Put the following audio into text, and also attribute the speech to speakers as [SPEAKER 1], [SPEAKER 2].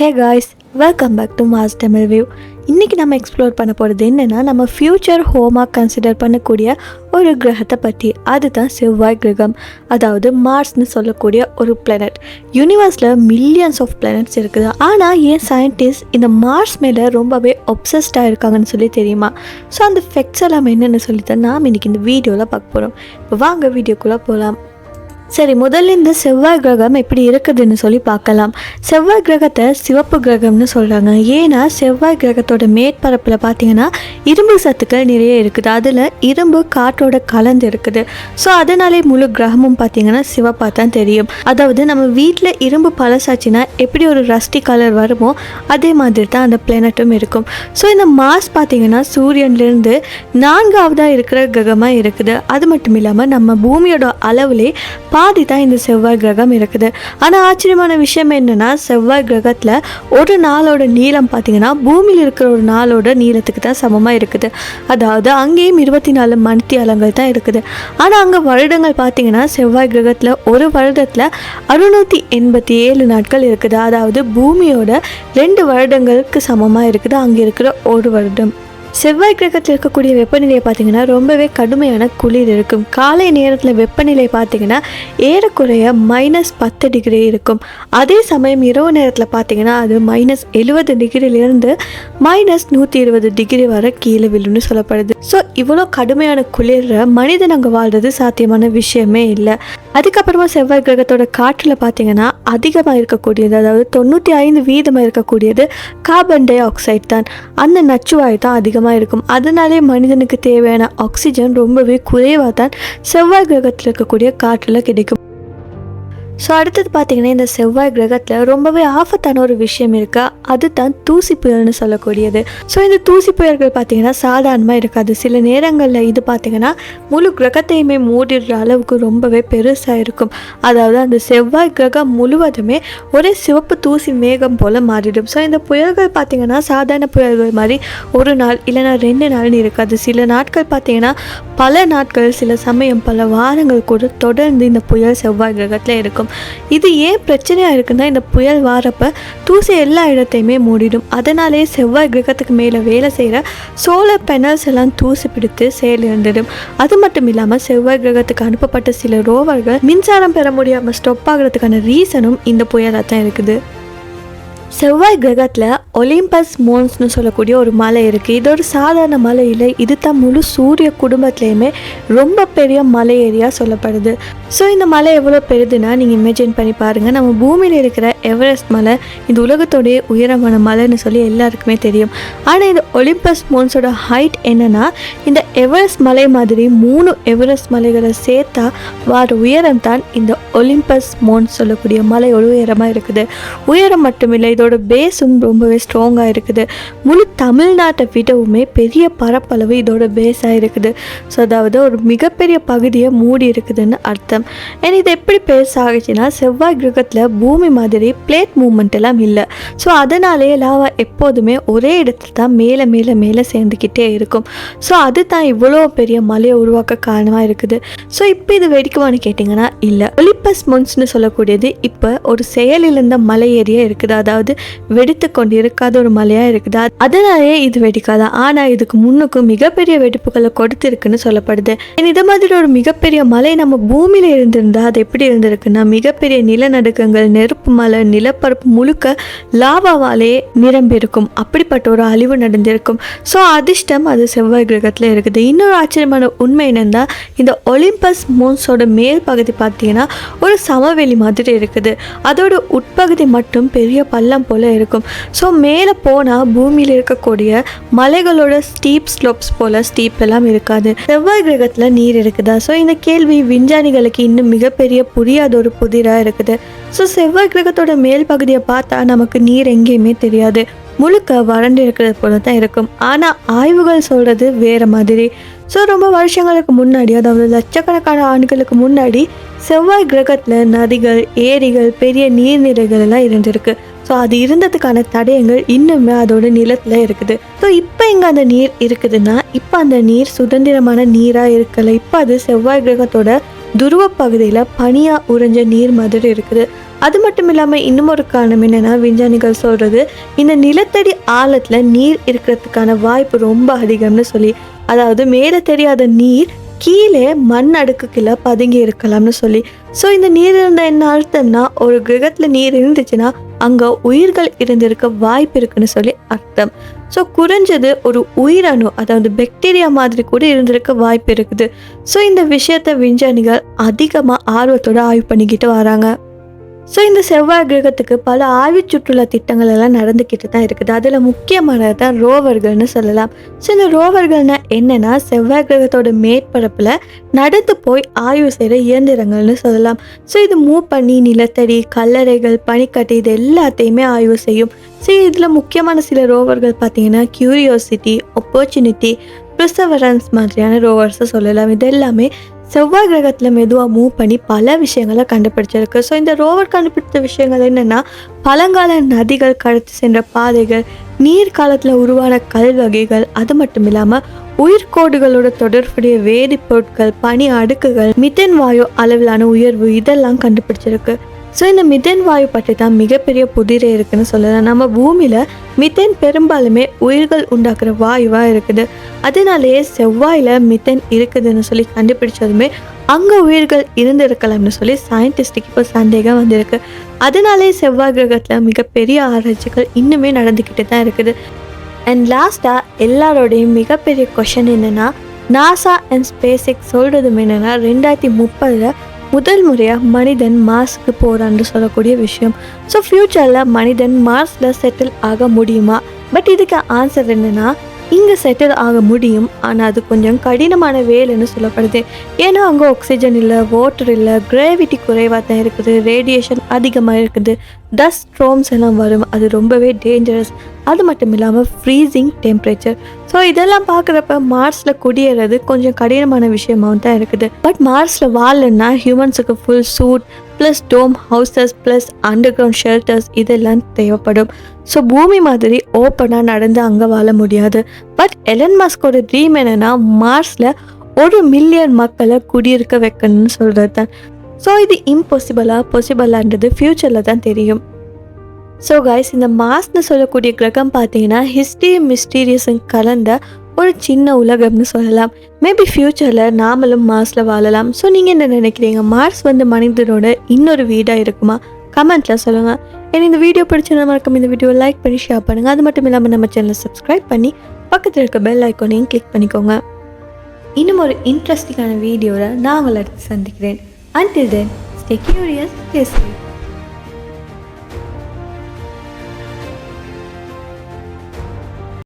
[SPEAKER 1] Hey guys welcome back to mass Tamil view இன்றைக்கி நம்ம explore பண்ண போகிறது என்னென்னா நம்ம ஃப்யூச்சர் ஹோமாக கன்சிடர் பண்ணக்கூடிய ஒரு கிரகத்தை பற்றி அதுதான் செவ்வாய் கிரகம். அதாவது மார்ஸ்னு சொல்லக்கூடிய ஒரு பிளானட் யூனிவர்ஸில் மில்லியன்ஸ் ஆஃப் பிளானட்ஸ் இருக்குது. ஆனால் ஏன் சயின்டிஸ்ட் இந்த மார்ஸ் மேலே ரொம்பவே ஒப்சஸ்டாக இருக்காங்கன்னு சொல்லி தெரியுமா? ஸோ அந்த ஃபெக்ட்ஸ் எல்லாம் என்னென்னு சொல்லி தான் நாம் இன்றைக்கி இந்த வீடியோவில் பார்க்க போகிறோம் இப்போ வாங்க வீடியோக்குள்ளே போகலாம் சரி முதல்ல இந்த செவ்வாய் கிரகம் எப்படி இருக்குதுன்னு சொல்லி பார்க்கலாம். செவ்வாய் கிரகத்தை சிவப்பு கிரகம்னு சொல்கிறாங்க ஏன்னா செவ்வாய் கிரகத்தோட மேற்பரப்பில் பார்த்தீங்கன்னா இரும்பு சத்துக்கள் நிறைய இருக்குது. அதில் இரும்பு காற்றோட கலந்து இருக்குது. ஸோ அதனாலே முழு கிரகமும் பார்த்தீங்கன்னா சிவப்பாக தான் தெரியும். அதாவது நம்ம வீட்டில் இரும்பு பழசாச்சுன்னா எப்படி ஒரு ரஸ்டி கலர் வருமோ அதே மாதிரி தான் அந்த பிளானட்டும் இருக்கும். ஸோ இந்த மாஸ் பார்த்தீங்கன்னா சூரியன்லேருந்து நான்காவதாக இருக்கிற கிரகமாக இருக்குது. அது மட்டும் இல்லாமல் நம்ம பூமியோட அளவுலே பாதி தான் இந்த செவ்வாய் கிரகம் இருக்குது. ஆனால் ஆச்சரியமான விஷயம் என்னென்னா செவ்வாய் கிரகத்தில் ஒரு நாளோட நீளம் பார்த்தீங்கன்னா பூமியில் இருக்கிற ஒரு நாளோட நீளத்துக்கு தான் சமமாக இருக்குது. அதாவது அங்கேயும் இருபத்தி நாலு மணித்தியாலங்கள் தான் இருக்குது. ஆனால் அங்கே வருடங்கள் பார்த்தீங்கன்னா செவ்வாய் கிரகத்தில் ஒரு வருடத்தில் அறுநூற்றி எண்பத்தி ஏழு நாட்கள் இருக்குது. அதாவது பூமியோட ரெண்டு வருடங்களுக்கு சமமாக இருக்குது. அங்கே இருக்கிற ஒரு வருடம். செவ்வாய் கிரகத்தில் இருக்கக்கூடிய வெப்பநிலையை பார்த்தீங்கன்னா ரொம்பவே கடுமையான குளிர் இருக்கும். காலை நேரத்தில் வெப்பநிலை பார்த்தீங்கன்னா ஏறக்குறைய மைனஸ் பத்து டிகிரி இருக்கும். அதே சமயம் இரவு நேரத்தில் பார்த்தீங்கன்னா அது மைனஸ் எழுபது டிகிரியிலேருந்து மைனஸ் நூற்றி இருபது டிகிரி வரை கீழே விழுன்னு சொல்லப்படுது. ஸோ இவ்வளோ கடுமையான குளிர மனிதன் அங்கே வாழ்றது சாத்தியமான விஷயமே இல்லை. அதுக்கப்புறமா செவ்வாய் கிரகத்தோட காற்றில் பார்த்தீங்கன்னா அதிகமாக இருக்கக்கூடியது அதாவது தொண்ணூற்றி ஐந்து வீதமாக இருக்கக்கூடியது கார்பன் டை ஆக்சைடு தான். அந்த நச்சுவாயு தான் அதிகமாக இருக்கும். அதனாலே மனிதனுக்கு தேவையான ஆக்சிஜன் ரொம்பவே குறைவாக தான் செவ்வாய் கிரகத்தில் இருக்கக்கூடிய காற்றில் கிடைக்கும். ஸோ அடுத்தது பார்த்தீங்கன்னா இந்த செவ்வாய் கிரகத்தில் ரொம்பவே ஆபத்தான ஒரு விஷயம் இருக்கா? அதுதான் தூசி புயல்னு சொல்லக்கூடியது. ஸோ இந்த தூசி புயல்கள் பார்த்தீங்கன்னா சாதாரணமாக இருக்காது. சில நேரங்களில் இது பார்த்தீங்கன்னா முழு கிரகத்தையுமே மூடிடுற அளவுக்கு ரொம்பவே பெருசாக இருக்கும். அதாவது அந்த செவ்வாய் கிரகம் முழுவதுமே ஒரே சிவப்பு தூசி மேகம் போல் மாறிடும். ஸோ இந்த புயல்கள் பார்த்தீங்கன்னா சாதாரண புயல்கள் மாதிரி ஒரு நாள் இல்லைன்னா ரெண்டு நாள்னு இருக்காது. சில நாட்கள் பார்த்தீங்கன்னா பல நாட்கள் சில சமயம் பல வாரங்கள் கூட தொடர்ந்து இந்த புயல் செவ்வாய் கிரகத்தில் இருக்கும். இது ஏன் பிரச்சனையாக இருக்குன்னா இந்த புயல் வாரப்ப தூசி எல்லா இடத்தையுமே மூடிடும். அதனாலே செவ்வாய் கிரகத்துக்கு மேலே வேலை செய்கிற சோலார் பேனல்ஸ் எல்லாம் தூசி பிடித்து செயலிழந்துடும் அது மட்டும் இல்லாமல் செவ்வாய் கிரகத்துக்கு அனுப்பப்பட்ட சில ரோவர்கள் மின்சாரம் பெற முடியாமல் ஸ்டொப் ஆகிறதுக்கான ரீசனும் இந்த புயலாக தான் இருக்குது. செவ்வாய் கிரகத்தில் ஒலிம்பஸ் மோன்ஸ்னு சொல்லக்கூடிய ஒரு மலை இருக்குது இது ஒரு சாதாரண மலை இல்லை. இது தான் முழு சூரிய குடும்பத்துலேயுமே ரொம்ப பெரிய மலை ஏரியா சொல்லப்படுது. ஸோ இந்த மலை எவ்வளோ பெருதுன்னா நீங்கள் இமேஜின் பண்ணி பாருங்கள் நம்ம பூமியில் இருக்கிற எவரெஸ்ட் மலை இந்த உலகத்தோடைய உயரமான மலைன்னு சொல்லி எல்லாருக்குமே தெரியும். ஆனால் இந்த ஒலிம்பஸ் மோன்ஸோட ஹைட் என்னன்னா இந்த எவரெஸ்ட் மலை மாதிரி மூணு எவரெஸ்ட் மலைகளை சேர்த்தா வார உயரம் தான் இந்த ஒலிம்பஸ் மோன்ஸ் சொல்லக்கூடிய மலையோட உயரமாக இருக்குது. உயரம் மட்டுமில்லை இதோட பேஸும் ரொம்பவே ஸ்ட்ராங்காக இருக்குது. முழு தமிழ்நாட்டை விடவுமே பெரிய பரப்பளவு இதோட பேஸாக இருக்குது. ஸோ அதாவது ஒரு மிகப்பெரிய பகுதியை மூடி இருக்குதுன்னு அர்த்தம். ஏன்னா இது எப்படி பெருசாகுச்சுன்னா செவ்வாய் கிரகத்தில் பூமி மாதிரி பிளேட் மூமெண்ட் எல்லாம் இல்லை. ஸோ அதனாலேயே லாவா எப்போதுமே ஒரே இடத்துல தான் மேலே மேலே மேலே சேர்ந்துக்கிட்டே இருக்கும். ஸோ அது தான் இவ்வளோ பெரிய மலையை உருவாக்க காரணமாக இருக்குது. ஸோ இப்போ இது வெடிக்குமான்னு கேட்டிங்கன்னா இல்லை. ஒலிப்பஸ் மொன்ஸ்னு சொல்லக்கூடியது இப்போ ஒரு செயலிழந்த மலை ஏரியா இருக்குது. அதாவது வெடித்து கொண்டு இருக்காத ஒரு மலையாக இருக்குது. அ- அதனாலே இது வெடிக்காது? ஆனால் இதுக்கு முன்னுக்கும் மிகப்பெரிய வெடிப்புகளை கொடுத்துருக்குன்னு சொல்லப்படுது. And இது மாதிரி ஒரு மிகப்பெரிய மலை நம்ம பூமியில் இருந்திருந்தா அது எப்படி இருந்திருக்குன்னா மிகப்பெரிய நிலநடுக்கங்கள் நெருப்பு மலை நிலப்பரப்பு முழுக்க லாவாவாலே நிரம்பியிருக்கும். அப்படிப்பட்ட ஒரு அழிவு நடந்திருக்கும். ஸோ அதிர்ஷ்டம் அது செவ்வாய் கிரகத்தில் இருக்குது. இன்னொரு ஆச்சரியமான உண்மை என்னென்னா இந்த ஒலிம்பஸ் மோன்ஸோட மேல் பகுதி பார்த்தீங்கன்னா ஒரு சமவெளி மாதிரி இருக்குது. அதோட உட்பகுதி மட்டும் பெரிய பள்ளம் போல இருக்கும். ஸோ மேலே போனால் பூமியில் இருக்கக்கூடிய மலைகளோட ஸ்டீப் ஸ்லோப்ஸ் போல ஸ்டீப் எல்லாம் இருக்காது. செவ்வாய் கிரகத்தில் நீர் இருக்குதா? ஸோ இந்த கேள்வி விஞ்ஞானிகளுக்கு இன்னும் மிகப்பெரிய புரியாத ஒரு புதிராக இருக்குது. ஸோ செவ்வாய் கிரகத்தோட மேல் பகுதியை பார்த்தா நமக்கு நீர் எங்கேயுமே தெரியாது. முழுக்க வறண்டு இருக்கிறது போல தான் இருக்கும். ஆனால் ஆய்வுகள் சொல்கிறது வேறு மாதிரி. ஸோ ரொம்ப வருஷங்களுக்கு முன்னாடி அதாவது லட்சக்கணக்கான ஆண்டுகளுக்கு முன்னாடி செவ்வாய் கிரகத்தில் நதிகள் ஏரிகள் பெரிய நீர்நிலைகள் எல்லாம் இருந்திருக்கு. ஸோ அது இருந்ததுக்கான தடயங்கள் இன்னுமே அதோட நிலத்தில் இருக்குது. ஸோ இப்போ இங்கே அந்த நீர் இருக்குதுன்னா இப்போ அந்த நீர் சுதந்திரமான நீராக இருக்கலை. இப்போ அது செவ்வாய் கிரகத்தோட துருவ பகுதியில் பனியாக உறைஞ்ச நீர் மாதிரி இருக்குது. அது மட்டும் இல்லாமல் இன்னும் ஒரு காரணம் என்னென்னா விஞ்ஞானிகள் சொல்கிறது இந்த நிலத்தடி ஆழத்தில் நீர் இருக்கிறதுக்கான வாய்ப்பு ரொம்ப அதிகம்னு சொல்லி. அதாவது மேலே தெரியாத நீர் கீழே மண் அடுக்குக்குள்ள பதுங்கி இருக்கலாம்னு சொல்லி. ஸோ இந்த நீர் இருந்த என்ன அர்த்தம்னா ஒரு கிரகத்தில் நீர் இருந்துச்சுன்னா அங்கே உயிர்கள் இருந்திருக்க வாய்ப்பு இருக்குன்னு சொல்லி அர்த்தம். ஸோ குறைஞ்சது ஒரு உயிரணு அதாவது பாக்டீரியா மாதிரி கூட இருந்திருக்க வாய்ப்பு இருக்குது. ஸோ இந்த விஷயத்த விஞ்ஞானிகள் அதிகமாக ஆர்வத்தோட ஆய்வு பண்ணிக்கிட்டு வராங்க. ஸோ இந்த செவ்வாய் கிரகத்துக்கு பல ஆய்வு சுற்றுலா திட்டங்கள் எல்லாம் நடந்துக்கிட்டு தான் இருக்குது. அதில் முக்கியமானது தான் ரோவர்கள்னு சொல்லலாம். ஸோ இந்த ரோவர்கள்னா என்னென்னா செவ்வாய் கிரகத்தோட மேற்பரப்பில் நடந்து போய் ஆய்வு செய்கிற இயந்திரங்கள்னு சொல்லலாம். ஸோ இது மூவ் பண்ணி நிலத்தடி கல்லறைகள் பனிக்கட்டு இது எல்லாத்தையுமே ஆய்வு செய்யும். ஸோ இதில் முக்கியமான சில ரோவர்கள் பார்த்தீங்கன்னா கியூரியோசிட்டி ஆப்பர்ச்சுனிட்டி ப்ரிசவரன்ஸ் மாதிரியான ரோவர்ஸை சொல்லலாம். இது எல்லாமே செவ்வாய் கிரகத்தில் மெதுவாக மூவ் பண்ணி பல விஷயங்களை கண்டுபிடிச்சிருக்கு. ஸோ இந்த ரோவர் கண்டுபிடித்த விஷயங்கள் என்னென்னா பழங்கால நதிகள் கடத்தி சென்ற பாதைகள் நீர் காலத்தில் உருவான கல் வகைகள் அது மட்டும் இல்லாமல் உயிர்கோடுகளோட தொடர்புடைய வேதிப்பொருட்கள் பனி அடுக்குகள் மிதன் வாயு அளவிலான உயர்வு இதெல்லாம் கண்டுபிடிச்சிருக்கு. ஸோ இந்த மித்தேன் வாயு பற்றி தான் மிகப்பெரிய புதிரே இருக்குன்னு சொல்லலாம். நம்ம பூமியில் மித்தேன் பெரும்பாலுமே உயிர்கள் உண்டாக்குற வாயுவாக இருக்குது. அதனாலேயே செவ்வாயில் மித்தேன் இருக்குதுன்னு சொல்லி கண்டுபிடிச்சதுமே அங்கே உயிர்கள் இருந்திருக்கலாம்னு சொல்லி சயின்டிஸ்டுக்கு இப்போ சந்தேகம் வந்திருக்கு. அதனாலே செவ்வாய் கிரகத்தில் மிகப்பெரிய ஆராய்ச்சிகள் இன்னுமே நடந்துக்கிட்டு தான் இருக்குது. அண்ட் லாஸ்ட்டாக எல்லாரோடையும் மிகப்பெரிய கொஷன் என்னென்னா நாசா அண்ட் ஸ்பேசிக் சொல்கிறதும் என்னென்னா ரெண்டாயிரத்தி முப்பதில் முதல் முறையாக மனிதன் மார்ஸ்க்கு போகிறான்னு சொல்லக்கூடிய விஷயம். ஸோ ஃப்யூச்சரில் மனிதன் மார்ஸில் செட்டில் ஆக முடியுமா? பட் இதுக்கு ஆன்சர் என்னென்னா இங்கே செட்டில் ஆக முடியும். ஆனால் அது கொஞ்சம் கடினமான வேலைன்னு சொல்லப்படுது. ஏன்னா அங்கே ஆக்சிஜன் இல்லை வாட்டர் இல்லை கிராவிட்டி குறைவாக தான் இருக்குது. ரேடியேஷன் அதிகமாக இருக்குது. டஸ்ட் ஸ்ட்ரோம்ஸ் எல்லாம் வரும். அது ரொம்பவே டேஞ்சரஸ் அது மட்டும் இல்லாமல் ஃப்ரீசிங் டெம்பரேச்சர் ஸோ இதெல்லாம் பார்க்குறப்ப மார்ஸில் குடியேறது கொஞ்சம் கடினமான விஷயமாகவும் தான் இருக்குது. பட் மார்ஸில் வாழலன்னா ஹியூமன்ஸுக்கு full suit plus dome houses plus underground shelters இதெல்லாம் தேவைப்படும். ஸோ பூமி மாதிரி ஓப்பனாக நடந்து அங்கே வாழ முடியாது. பட் எலன் மாஸ்கோட ட்ரீம் என்னென்னா மார்ஸில் ஒரு மில்லியன் மக்களை குடியிருக்க வைக்கணும்னு சொல்கிறது தான். ஸோ இது இம்பாசிபிளாக பாசிபிளான்றது ஃப்யூச்சரில் தான் தெரியும். ஸோ கைஸ் இந்த மாஸ்னு சொல்லக்கூடிய கிரகம் பார்த்தீங்கன்னா ஹிஸ்ட்ரி மிஸ்டீரியஸும் கலந்த ஒரு சின்ன உலகம்னு சொல்லலாம். மேபி ஃப்யூச்சரில் நாமளும் மார்ஸில் வாழலாம். ஸோ நீங்கள் என்ன நினைக்கிறீங்க? மார்ஸ் வந்து மனிதனோட இன்னொரு வீடாக இருக்குமா? கமெண்ட்டில் சொல்லுங்கள் ஏன்னா இந்த வீடியோ பிடிச்சிருந்தா மறக்காம இந்த வீடியோ லைக் பண்ணி ஷேர் பண்ணுங்கள் அது மட்டும் இல்லாமல் நம்ம சேனலை சப்ஸ்கிரைப் பண்ணி பக்கத்தில் இருக்க பெல் ஐக்கோனையும் கிளிக் பண்ணிக்கோங்க. இன்னும் ஒரு இன்ட்ரெஸ்டிங்கான வீடியோவில் நான் உங்களை சந்திக்கிறேன். Until then stay curious stay safe